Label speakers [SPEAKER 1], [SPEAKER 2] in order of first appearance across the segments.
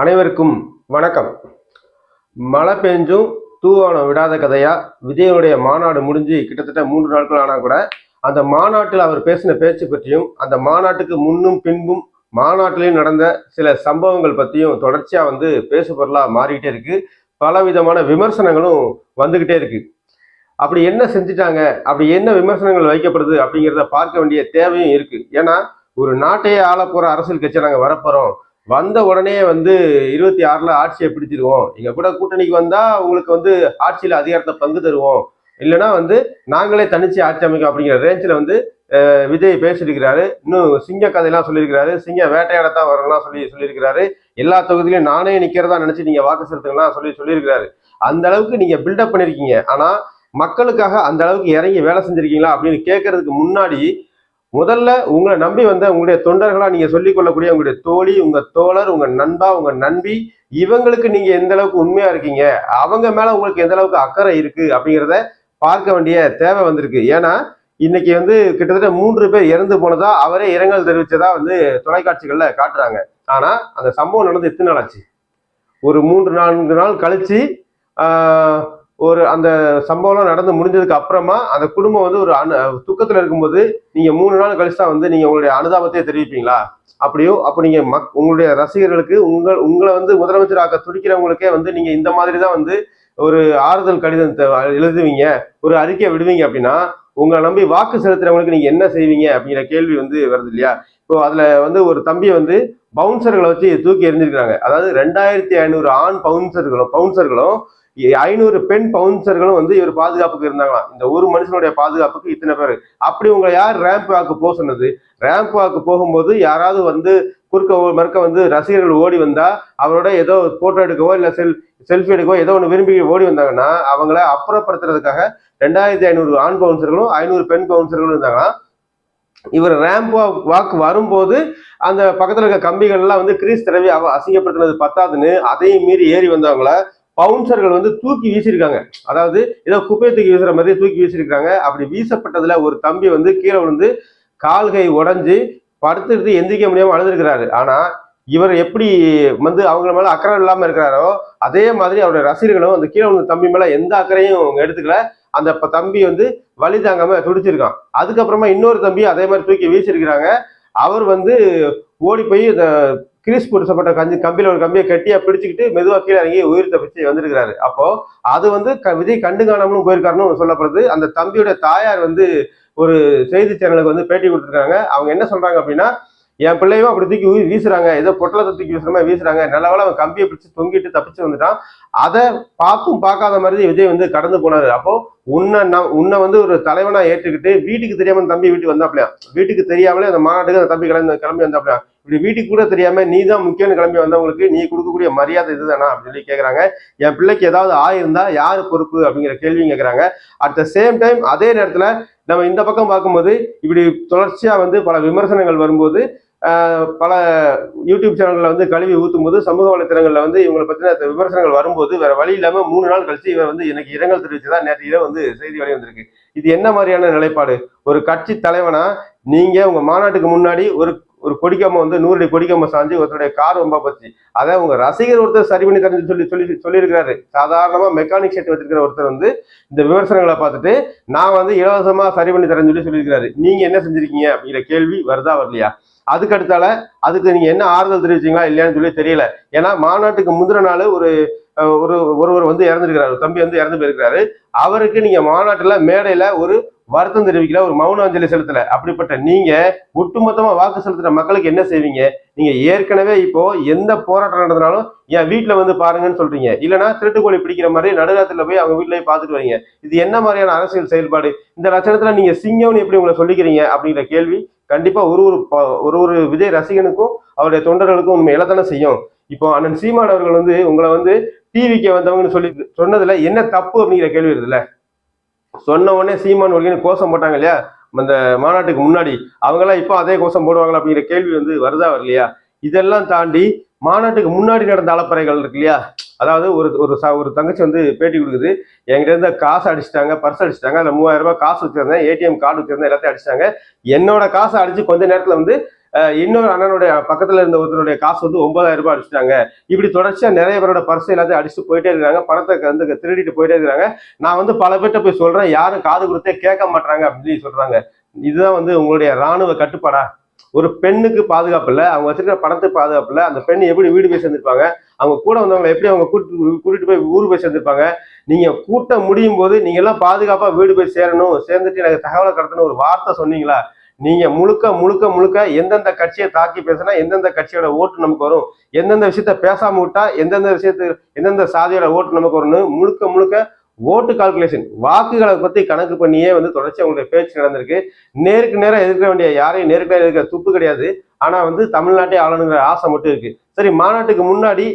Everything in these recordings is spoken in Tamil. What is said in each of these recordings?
[SPEAKER 1] அனைவருக்கும் வணக்கம். மழை பெஞ்சும் தூவானம் விடாத கதையா? விஜயனுடைய மாநாடு முடிஞ்சு கிட்டத்தட்ட மூன்று நாட்கள் ஆனால் கூட அந்த மாநாட்டில் அவர் பேசின பேச்சு பற்றியும் அந்த மாநாட்டுக்கு முன்னும் பின்பும் மாநாட்டிலையும் நடந்த சில சம்பவங்கள் பற்றியும் தொடர்ச்சியாக வந்து பேசு பொருளாக மாறிக்கிட்டே இருக்கு. பல விதமான விமர்சனங்களும் வந்துக்கிட்டே இருக்கு. அப்படி என்ன செஞ்சுட்டாங்க? அப்படி என்ன விமர்சனங்கள் வைக்கப்படுது? அப்படிங்கிறத பார்க்க வேண்டிய தேவையும் இருக்கு. ஏன்னா ஒரு நாட்டையே ஆள அரசியல் கட்சியை நாங்கள் வரப்போகிறோம் வந்த உடனே வந்து இருபத்தி ஆறில் ஆட்சியை பிடிச்சிருவோம். எங்கள் கூட கூட்டணிக்கு வந்தால் உங்களுக்கு வந்து ஆட்சியில் அதிகாரத்தை பங்கு தருவோம். இல்லைன்னா வந்து நாங்களே தனிச்சு ஆட்சி அமைக்கும் அப்படிங்கிற ரேஞ்சில் வந்து விஜய் பேசியிருக்கிறாரு. இன்னும் சிங்க கதையெல்லாம் சொல்லியிருக்கிறாரு. சிங்க வேட்டையாடத்தான் வரலாம் சொல்லி சொல்லியிருக்கிறாரு. எல்லா தொகுதியிலையும் நானே நிற்கிறதா நினச்சி நீங்கள் வாக்கு செலுத்துங்கலாம் சொல்லி சொல்லியிருக்கிறாரு. அந்த அளவுக்கு நீங்கள் பில்டப் பண்ணியிருக்கீங்க ஆனால் மக்களுக்காக அந்த அளவுக்கு இறங்கி வேலை செஞ்சிருக்கீங்களா அப்படின்னு கேட்கறதுக்கு முன்னாடி முதல்ல உங்களை நம்பி வந்த உங்களுடைய தொண்டர்களா நீங்க சொல்லிக் கொள்ளக்கூடிய உங்களுடைய தோழி உங்க தோழர் உங்க நண்பா உங்க நண்பி இவங்களுக்கு நீங்க எந்த அளவுக்கு உண்மையா இருக்கீங்க? அவங்க மேல உங்களுக்கு எந்த அளவுக்கு அக்கறை இருக்கு அப்படிங்கிறத பார்க்க வேண்டிய தேவை வந்திருக்கு. ஏன்னா இன்னைக்கு வந்து கிட்டத்தட்ட மூன்று பேர் இறந்து போனதா அவரே இரங்கல் தெரிவிச்சதா வந்து தொலைக்காட்சிகள்ல காட்டுறாங்க. ஆனா அந்த சம்பவம் நடந்து எத்தனை நாள் ஆச்சு? ஒரு மூன்று நான்கு நாள் கழிச்சு ஒரு அந்த சம்பவம்லாம் நடந்து முடிஞ்சதுக்கு அப்புறமா அந்த குடும்பம் வந்து ஒரு அனு துக்கத்தில் இருக்கும்போது நீங்கள் மூணு நாள் கழிச்சு தான் வந்து நீங்கள் உங்களுடைய அனுதாபத்தையே தெரிவிப்பீங்களா? அப்படியோ அப்போ நீங்கள் மக் உங்களுடைய ரசிகர்களுக்கு உங்கள் உங்களை வந்து முதலமைச்சர் ஆக்க துடிக்கிறவங்களுக்கே வந்து நீங்கள் இந்த மாதிரி தான் வந்து ஒரு ஆறுதல் கடிதம் எழுதுவீங்க ஒரு அறிக்கை விடுவீங்க அப்படின்னா உங்களை நம்பி வாக்கு செலுத்துறவங்களுக்கு நீங்க என்ன செய்வீங்க அப்படிங்கிற கேள்வி வந்து வருது இல்லையா? இப்போ அதுல வந்து ஒரு தம்பி வந்து பவுன்சர்களை வச்சு தூக்கி எரிஞ்சிருக்கிறாங்க அதாவது ரெண்டாயிரத்தி ஐநூறு ஆண் பவுன்சர்களும் பவுன்சர்களும் ஐநூறு பெண் பவுன்சர்களும் வந்து இவர் பாதுகாப்புக்கு இருந்தாங்களாம். இந்த ஒரு மனுஷனுடைய பாதுகாப்புக்கு இத்தனை பேர். அப்படி உங்களை யார் ரேம்ப் வாக்கு போக சொன்னது? ரேம்ப் வாக்கு போகும்போது யாராவது வந்து குறுக்க மறுக்க வந்து ரசிகர்கள் ஓடி வந்தா அவரோட ஏதோ போட்டோ எடுக்கவோ இல்ல செல் செல்ஃபி எடுக்கவோ ஏதோ ஒன்று விரும்பி ஓடி வந்தாங்கன்னா அவங்கள அப்புறப்படுத்துறதுக்காக ரெண்டாயிரத்தி ஐநூறு ஆண் பவுன்சர்களும் ஐநூறு பெண் பவுன்சர்களும் இருந்தாங்கன்னா இவர் ரேம்ப் வாக்கு வரும்போது அந்த பக்கத்துல இருக்க கம்பிகள்லாம் வந்து கிரீஸ் தடவி அவ அசிங்கப்படுத்தினது பத்தாதுன்னு அதையும் மீறி ஏறி வந்தவங்கள பவுன்சர்கள் வந்து தூக்கி வீசியிருக்காங்க. அதாவது ஏதோ குப்பையை தூக்கி வீசுற மாதிரி தூக்கி வீசியிருக்காங்க அப்படி வீசப்பட்டதுல ஒரு தம்பி வந்து கீழே விழுந்து கால்கை உடஞ்சி படுத்துட்டு எந்திரிக்க முடியாமல் அழுதுருக்கிறாரு. ஆனால் இவர் எப்படி வந்து அவங்க மேலே அக்கறை இல்லாமல் இருக்கிறாரோ அதே மாதிரி அவருடைய ரசிகர்களும் அந்த கீழே விழுந்த தம்பி மேலே எந்த அக்கறையும் அவங்க எடுத்துக்கல. அந்த தம்பி வந்து வழி தாங்காம துடிச்சிருக்கான். அதுக்கப்புறமா இன்னொரு தம்பி அதே மாதிரி தூக்கி வீசியிருக்கிறாங்க அவர் வந்து ஓடி போய் இந்த கிரீஸ் பொருத்தப்பட்ட கஞ்சி கம்பியில் ஒரு கம்பியை கட்டியா பிடிச்சிக்கிட்டு மெதுவாக கீழே இறங்கி உயிர் தப்பிச்சு வந்திருக்கிறாரு. அப்போ அது வந்து க- விஜய் கண்டு காணாமலும் போயிருக்காருன்னு சொல்லப்படுது. அந்த தம்பியோட தாயார் வந்து ஒரு செய்தி சேனலுக்கு வந்து பேட்டி கொடுத்துருக்காங்க. அவங்க என்ன சொல்றாங்க அப்படின்னா என் பிள்ளையும் அப்படி தூக்கி உயிர் வீசுறாங்க. ஏதோ பொட்டலத்தை தூக்கி வீசுகிற மாதிரி வீசுறாங்க. நல்லவேளை அவன் கம்பியை பிடிச்சு தொங்கிட்டு தப்பிச்சு வந்துட்டான். அதை பார்த்தும் பார்க்காத மாதிரி விஜய் வந்து கடந்து போனாரு. அப்போ உன்னை நான் உன்னை வந்து ஒரு தலைவனா ஏற்றுக்கிட்டு வீட்டுக்கு தெரியாம தம்பி வீட்டுக்கு வந்தாப்லையா? வீட்டுக்கு தெரியாமலே அந்த மாநாட்டுக்கு அந்த தம்பி கிளம்பி கிளம்பி வந்தாப்லையா? இப்படி வீட்டுக்கு கூட தெரியாம நீ தான் முக்கியம்னு கிளம்பி வந்தவங்களுக்கு நீ கொடுக்கக்கூடிய மரியாதை இதுதானா அப்படின்னு சொல்லி கேட்குறாங்க என் பிள்ளைக்கு ஏதாவது ஆயிருந்தா யாரு பொறுப்பு அப்படிங்கிற கேள்வியும் கேட்குறாங்க அட் த சேம் டைம் அதே நேரத்துல நம்ம இந்த பக்கம் பார்க்கும்போது இப்படி தொடர்ச்சியா வந்து பல விமர்சனங்கள் வரும்போது பல யூடியூப் சேனல்ல வந்து கழுவி ஊற்றும் போது சமூக வலைத்தளங்கள்ல வந்து இவங்களை பத்தின விமர்சனங்கள் வரும்போது வேற வழி இல்லாம மூணு நாள் கழிச்சு இவர் வந்து எனக்கு இரங்கல் தெரிவிச்சதா நேற்று இரவு வந்து செய்தி வெளி வந்திருக்கு. இது என்ன மாதிரியான நிலைப்பாடு? ஒரு கட்சி தலைவனா நீங்க உங்க மாநாட்டுக்கு முன்னாடி ஒரு ஒரு கொடிக்காம வந்து நூறு அடி கொடிக்காம சாஞ்சு ஒருத்தருடைய கார் ரொம்ப பச்சு அதை உங்க ரசிகர் ஒருத்தர் சரி பண்ணி தரேன்னு சொல்லி சொல்லி சொல்லியிருக்கிறாரு. சாதாரணமா மெக்கானிக் செட் வச்சிருக்கிற ஒருத்தர் வந்து இந்த விமர்சனங்களை பார்த்துட்டு நான் வந்து இலவசமா சரி பண்ணி தரேன்னு சொல்லி சொல்லியிருக்கிறாரு. நீங்க என்ன செஞ்சிருக்கீங்க அப்படிங்கிற கேள்வி வருதா வரலையா? அதுக்கு அடுத்தால அதுக்கு நீங்க என்ன ஆறுதல் தெரிவிச்சீங்களா இல்லையான்னு சொல்லி தெரியல. ஏன்னா மாநாட்டுக்கு முந்தின நாள் ஒரு ஒரு ஒருவர் வந்து இறந்துருக்கிறாரு தம்பி வந்து இறந்து போயிருக்கிறாரு. அவருக்கு நீங்க மாநாட்டுல மேடையில ஒரு வருத்தம் தெரிவிக்கல ஒரு மௌன அஞ்சலி செலுத்தல. அப்படிப்பட்ட நீங்க ஒட்டுமொத்தமா வாக்கு செலுத்துற மக்களுக்கு என்ன செய்வீங்க? நீங்க ஏற்கனவே இப்போ எந்த போராட்டம் நடந்தனாலும் என் வீட்டுல வந்து பாருங்கன்னு சொல்றீங்க. இல்லைன்னா திருட்டுக்கோழி பிடிக்கிற மாதிரி நடுராத்திரில போய் அவங்க வீட்டுல போய் பார்த்துட்டு வரீங்க. இது என்ன மாதிரியான அரசியல் செயல்பாடு? இந்த லட்சணத்துல நீங்க சிங்கம்னு எப்படி உங்களை சொல்லிக்கிறீங்க? அப்படிங்கிற கேள்வி கண்டிப்பா ஒரு ஒரு ஒரு ஒரு விஜய் ரசிகனுக்கும் அவருடைய தொண்டர்களுக்கும் உண்மை இழத்தானே செய்யும். இப்போ அண்ணன் சீமான் அவர்கள் வந்து உங்களை வந்து டிவிக்கு வந்தவங்கன்னு சொல்லி சொன்னதுல என்ன தப்பு அப்படிங்கிற கேள்வி இருக்குதுல்ல சொன்ன உடனே சீமான் ஒருங்கின்னு கோஷம் போட்டாங்க இல்லையா? அந்த மாநாட்டுக்கு முன்னாடி. அவங்கெல்லாம் இப்போ அதே கோஷம் போடுவாங்களா அப்படிங்கிற கேள்வி வந்து வருதா வரலையா? இதெல்லாம் தாண்டி மாநாட்டுக்கு முன்னாடி நடந்த அலப்பறைகள் இருக்கு இல்லையா? அதாவது ஒரு ஒரு ச- ஒரு தங்கச்சி வந்து பேட்டி கொடுக்குது. என்கிட்ட இருந்த காசு அடிச்சிட்டாங்க பர்ஸ் அடிச்சிட்டாங்க. அதில் மூவாயிரம் ரூபாய் காசு வச்சிருந்தேன் ஏடிஎம் கார்டு வச்சிருந்தேன் எல்லாத்தையும் அடிச்சிட்டாங்க. என்னோட காசை அடிச்சு கொஞ்ச நேரத்தில் வந்து இன்னொரு அண்ணனுடைய பக்கத்துல இருந்த ஒருத்தருடைய காசு வந்து ஒன்பதாயிரம் ரூபாய் அடிச்சிட்டாங்க. இப்படி தொடர்ச்சியா நிறைய பேரோட பர்ஸ் எல்லாத்தையும் அடிச்சுட்டு போயிட்டே இருக்காங்க பணத்தை வந்து திருடிட்டு போயிட்டே இருக்காங்க நான் வந்து பல பேர்ட்ட போய் சொல்றேன் யாரும் காது கொடுத்தே கேட்க மாட்டாங்க அப்படின்னு சொல்றாங்க. இதுதான் வந்து உங்களுடைய ராணுவ கட்டுப்பாடா? ஒரு பெண்ணுக்கு பாதுகாப்பு இல்லை அவங்க வச்சிருக்கிற பணத்துக்கு பாதுகாப்பு இல்லை அந்த பெண் எப்படி வீடு போய் சேர்ந்திருப்பாங்க? அவங்க கூட வந்தவங்களை எப்படி அவங்க கூட்டு கூட்டிட்டு போய் ஊர் போய் சேர்ந்திருப்பாங்க? நீங்க கூட்டம் முடியும் போது நீங்க எல்லாம் பாதுகாப்பா வீடு போய் சேரணும் சேர்ந்துட்டு எனக்கு தகவலை கடத்தணும் ஒரு வார்த்தை சொன்னீங்களா? நீங்க முழுக்க முழுக்க முழுக்க எந்தெந்த கட்சியை தாக்கி பேசினா எந்தெந்த கட்சியோட ஓட்டு நமக்கு வரும்? எந்தெந்த விஷயத்த பேசாம விட்டா எந்தெந்த விஷயத்து எந்தெந்த சாதியோட ஓட்டு நமக்கு வரும்னு முழுக்க முழுக்க ஓட்டு கால்குலேஷன் வாக்குகளை பத்தி கணக்கு பண்ணியே வந்து தொடர்ச்சி அவங்களுடைய பேச்சு நடந்திருக்கு. நேருக்கு நேரம் எதிர்க்க வேண்டிய யாரையும் நேருக்கு நேரம் எதிர்க்க துப்பு கிடையாது. ஆனா வந்து தமிழ்நாட்டை ஆளணுங்கிற ஆசை மட்டும் இருக்கு. சரி மாநாட்டுக்கு முன்னாடி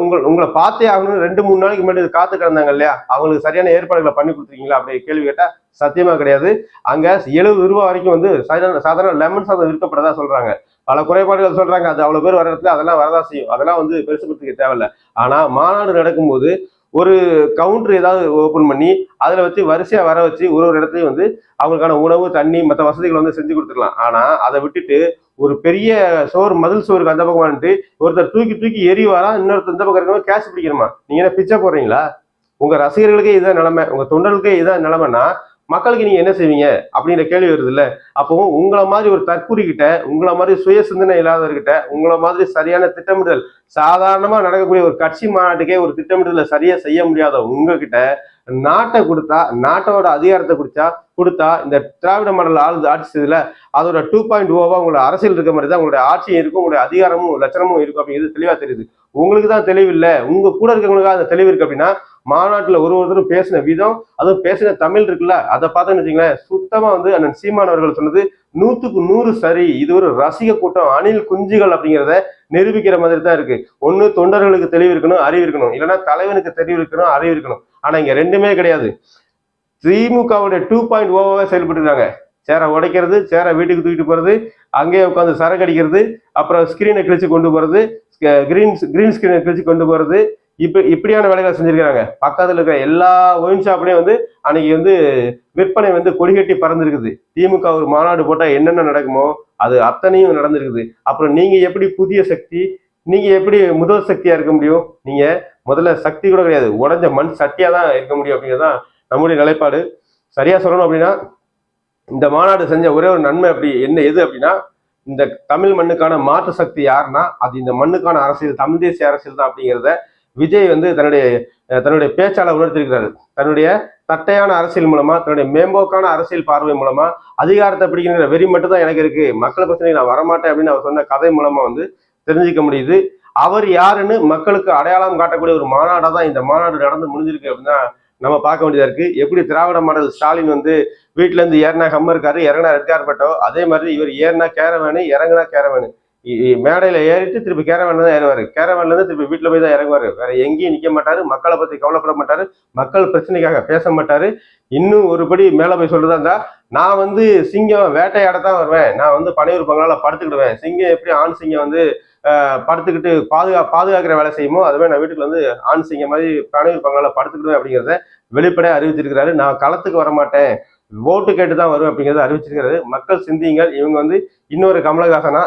[SPEAKER 1] உங்கள் உங்களை பார்த்தே ஆகணும்னு ரெண்டு மூணு நாளைக்கு முன்னாடி காத்து கிடந்தாங்க இல்லையா? அவங்களுக்கு சரியான ஏற்பாடுகளை பண்ணி கொடுத்துருக்கீங்களா? அப்படி கேள்வி கேட்டால் சத்தியமா கிடையாது. அங்க எழுபது ரூபாய் வரைக்கும் வந்து சாதாரண சாதாரண லெமன் சாதம் விற்கப்படதா சொல்றாங்க. பல குறைபாடுகள் சொல்றாங்க. அது அவ்வளவு பேர் வர இடத்துல அதெல்லாம் வரதா செய்யும். அதெல்லாம் வந்து பெருசுப்படுத்திக்க தேவையில்ல. ஆனா மாநாடு நடக்கும்போது ஒரு கவுண்டர் ஏதாவது ஓப்பன் பண்ணி அதில் வச்சு வரிசையாக வர வச்சு ஒரு ஒரு இடத்துலையும் வந்து அவங்களுக்கான உணவு தண்ணி மற்ற வசதிகள் வந்து செஞ்சு கொடுத்துக்கலாம் ஆனால் அதை விட்டுட்டு ஒரு பெரிய சோறு மதில் சோறுக்கு அந்த பக்கம் வந்துட்டு ஒருத்தர் தூக்கி தூக்கி எரிவாரா இன்னொருத்தர் இந்த பக்கம் இருக்கிறவங்க கேஷ் பிடிக்கணுமா? நீங்க என்ன பிச்சை போடுறீங்களா? உங்க ரசிகர்களுக்கே இதுதான் நிலைமை. உங்க தொண்டர்களுக்கே இதுதான் நிலைமைன்னா மக்களுக்கு நீங்க என்ன செய்வீங்க? அப்படிங்கிற கேள்வி வருது இல்ல அப்போ உங்களை மாதிரி ஒரு தற்கூரி கிட்ட உங்களை மாதிரி சுய சிந்தனை இல்லாதவர்கிட்ட உங்களை மாதிரி சரியான திட்டமிடுதல் சாதாரணமா நடக்கக்கூடிய ஒரு கட்சி மாநாட்டுக்கே ஒரு திட்டமிடுதலை சரியா செய்ய முடியாத உங்ககிட்ட நாட்டை கொடுத்தா நாட்டோட அதிகாரத்தை குடிச்சா கொடுத்தா இந்த திராவிட மாடல் ஆளு ஆட்சி செய்ததுல அதோட டூ பாயிண்ட் ஓவா உங்களோட அரசியல் இருக்க மாதிரி தான் உங்களுடைய ஆட்சியும் இருக்கும் உங்களுடைய அதிகாரமும் லட்சணமும் இருக்கும் அப்படிங்கிறது தெளிவா தெரியுது. உங்களுக்கு தான் தெளிவு இல்லை. உங்க கூட இருக்கவங்களுக்கு அந்த தெளிவு இருக்கு அப்படின்னா மாநாட்டில் ஒரு ஒருத்தரும் பேசின விதம் அதுவும் பேசின தமிழ் இருக்குல்ல அதை பார்த்தோன்னு வச்சுங்களேன் சுத்தமா வந்து அண்ணன் சீமான் அவர்கள் சொன்னது நூத்துக்கு நூறு சரி இது ஒரு ரசிக கூட்டம் அணில் குஞ்சுகள் அப்படிங்கிறத நிரூபிக்கிற மாதிரி தான் இருக்கு. ஒன்று தொண்டர்களுக்கு தெளிவு இருக்கணும் அறிவு இருக்கணும். இல்லைன்னா தலைவனுக்கு தெளிவு இருக்கணும் அறிவு இருக்கணும். ஆனா இங்க ரெண்டுமே கிடையாது. திமுகவுடைய டூ பாயிண்ட் ஓவாவே oh செயல்பட்டு இருக்காங்க சேரை உடைக்கிறது சேரை வீட்டுக்கு தூக்கிட்டு போறது அங்கேயே உட்காந்து சரக்கு அடிக்கிறது அப்புறம் ஸ்கிரீனை கிழிச்சு கொண்டு போறது கிரீன் கிரீன் ஸ்கிரீனை கிழிச்சு கொண்டு போறது இப்ப இப்படியான வேலைகளை செஞ்சிருக்காங்க பக்கத்துல இருக்கிற எல்லா ஒயின் ஷாப்லயும் வந்து அன்னைக்கு வந்து விற்பனை வந்து கொடிகட்டி பறந்துருக்குது. திமுக ஒரு மாநாடு போட்டா என்னென்ன நடக்குமோ அது அத்தனையும் நடந்திருக்குது. அப்புறம் நீங்க எப்படி புதிய சக்தி நீங்க எப்படி முதல் சக்தியா இருக்க முடியும்? நீங்க முதல்ல சக்தி கூட கிடையாது. உடஞ்ச மண் சட்டியாக தான் இருக்க முடியும் அப்படிங்கிறதான் நம்முடைய நிலைப்பாடு. சரியாக சொல்லணும் அப்படின்னா இந்த மாநாடு செஞ்ச ஒரே ஒரு நன்மை அப்படி என்ன எது அப்படின்னா இந்த தமிழ் மண்ணுக்கான மாற்று சக்தி யாருன்னா அது இந்த மண்ணுக்கான அரசியல் தமிழ் தேசிய அரசியல் தான் அப்படிங்கிறத விஜய் வந்து தன்னுடைய தன்னுடைய பேச்சாளர் உணர்த்திருக்கிறாரு. தன்னுடைய தட்டையான அரசியல் மூலமா தன்னுடைய மேம்போக்கான அரசியல் பார்வை மூலமா அதிகாரத்தை பிடிக்கிற வெறி மட்டும் தான் எனக்கு இருக்கு. மக்கள் பிரச்சனை நான் வரமாட்டேன் அப்படின்னு அவர் சொன்ன கதை மூலமா வந்து தெரிஞ்சுக்க முடியுது. அவர் யாருன்னு மக்களுக்கு அடையாளம் காட்டக்கூடிய ஒரு மாநாடாக தான் இந்த மாநாடு நடந்து முடிஞ்சிருக்கு அப்படின்னா நம்ம பார்க்க வேண்டியதாக இருக்கு. எப்படி திராவிட மாடல் ஸ்டாலின் வந்து வீட்டிலேருந்து ஏறினா ஹம்மர் இருக்காரு இறங்கினா ரெட் கார்பெட்டோ அதே மாதிரி இவர் ஏறினா கேரவேனு இறங்கினா கேரவேனு இ- ஏறிட்டு திருப்பி கேரவேன்ல தான் இறங்குவார் கேரவேன்லேருந்து திருப்பி வீட்டில் போய் தான் இறங்குவார். வேற எங்கேயும் நிற்க மாட்டார் மக்களை பற்றி கவலைப்பட மாட்டார் மக்கள் பிரச்சனைக்காக பேச மாட்டார். இன்னும் ஒருபடி மேலே போய் சொல்லுறதா இருந்தால் நான் வந்து சிங்கம் வேட்டையாட தான் வருவேன். நான் வந்து பனையூர் பங்களால் படுத்துக்கிடுவேன். சிங்கம் எப்படி ஆண் சிங்கம் வந்து படுத்துக்கிட்டு பாதுகா பாதுகாக்கிற வேலை செய்யுமோ அதுவே நான் வீட்டுக்கு வந்து ஆண் செய்ய மாதிரி பனையூர் பங்கால படுத்துக்கிடுவேன் அப்படிங்கிறத வெளிப்படையாக அறிவிச்சிருக்கிறாரு நான் களத்துக்கு வர மாட்டேன் ஓட்டு கேட்டு தான் வருவேன் அப்படிங்கிறத அறிவிச்சிருக்கிறாரு. மக்கள் சிந்தியுங்கள். இவங்க வந்து இன்னொரு கமலஹாசனா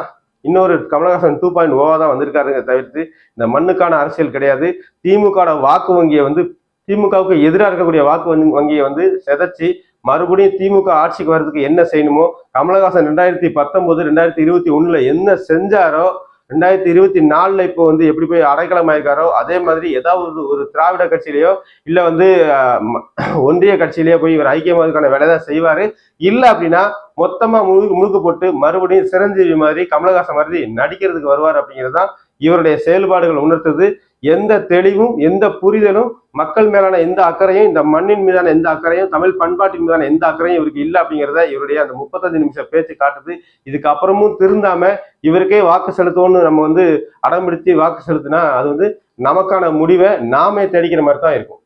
[SPEAKER 1] இன்னொரு கமலஹாசன் டூ பாயிண்ட் ஓவா தான் வந்திருக்காருங்க தவிர்த்து இந்த மண்ணுக்கான அரசியல் கிடையாது. திமுக வாக்கு வங்கியை வந்து திமுகவுக்கு எதிராக இருக்கக்கூடிய வாக்கு வங்கி- வங்கியை வந்து செதைச்சு மறுபடியும் திமுக ஆட்சிக்கு வர்றதுக்கு என்ன செய்யணுமோ கமலஹாசன் ரெண்டாயிரத்தி பத்தொன்பது ரெண்டாயிரத்தி இருபத்தி ஒண்ணுல என்ன செஞ்சாரோ ரெண்டாயிரத்தி இருபத்தி நாலுல இப்போ வந்து எப்படி போய் அடைக்கலமாயிருக்காரோ அதே மாதிரி ஏதாவது ஒரு- திராவிட கட்சியிலேயோ இல்ல வந்து ம- ஒன்றிய கட்சியிலேயோ போய் இவர் ஐக்கியமாவதுக்கான வேலை தான் செய்வாரு. இல்ல அப்படின்னா மொத்தமா முழுக்கு முழுக்கு போட்டு மறுபடியும் சிரஞ்சீவி மாதிரி கமலஹாசன் மாதிரி நடிக்கிறதுக்கு வருவார் அப்படிங்கிறது தான் இவருடைய செயல்பாடுகள் உணர்த்துது எந்த தெளிவும் எந்த புரிதலும் மக்கள் மேலான எந்த அக்கறையும் இந்த மண்ணின் மீதான எந்த அக்கறையும் தமிழ் பண்பாட்டின் மீதான எந்த அக்கறையும் இவருக்கு இல்லை அப்படிங்கிறத இவருடைய அந்த முப்பத்தஞ்சு நிமிஷம் பேச்சு காட்டுது. இதுக்கு அப்புறமும் திருந்தாம இவருக்கே வாக்கு செலுத்தணும்னு நம்ம வந்து அடம்பிடித்து வாக்கு செலுத்தினா அது வந்து நமக்கான முடிவை நாமே தெளிக்கிற மாதிரி தான் இருக்கும்.